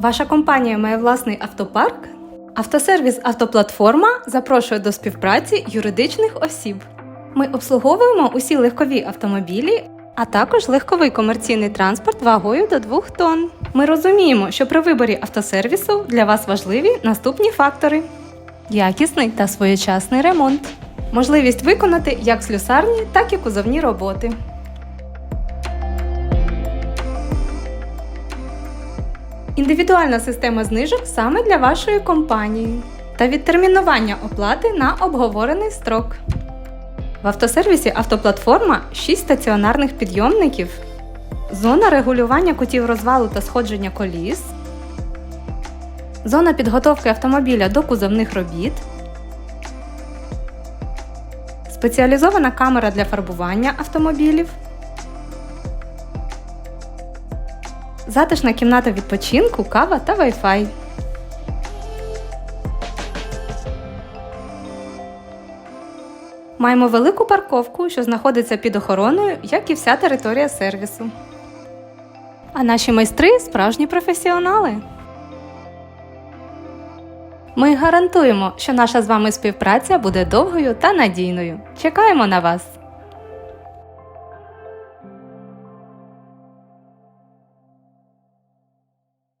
Ваша компанія має власний автопарк? Автосервіс Автоплатформа запрошує до співпраці юридичних осіб. Ми обслуговуємо усі легкові автомобілі, а також легковий комерційний транспорт вагою до 2 тонн. Ми розуміємо, що при виборі автосервісу для вас важливі наступні фактори: якісний та своєчасний ремонт, можливість виконати як слюсарні, так і кузовні роботи. Індивідуальна система знижок саме для вашої компанії та відтермінування оплати на обговорений строк. В автосервісі Автоплатформа 6 стаціонарних підйомників, зона регулювання кутів розвалу та сходження коліс, зона підготовки автомобіля до кузовних робіт, спеціалізована камера для фарбування автомобілів. Затишна кімната відпочинку, кава та Wi-Fi. Маємо велику парковку, що знаходиться під охороною, як і вся територія сервісу. А наші майстри справжні професіонали. Ми гарантуємо, що наша з вами співпраця буде довгою та надійною. Чекаємо на вас!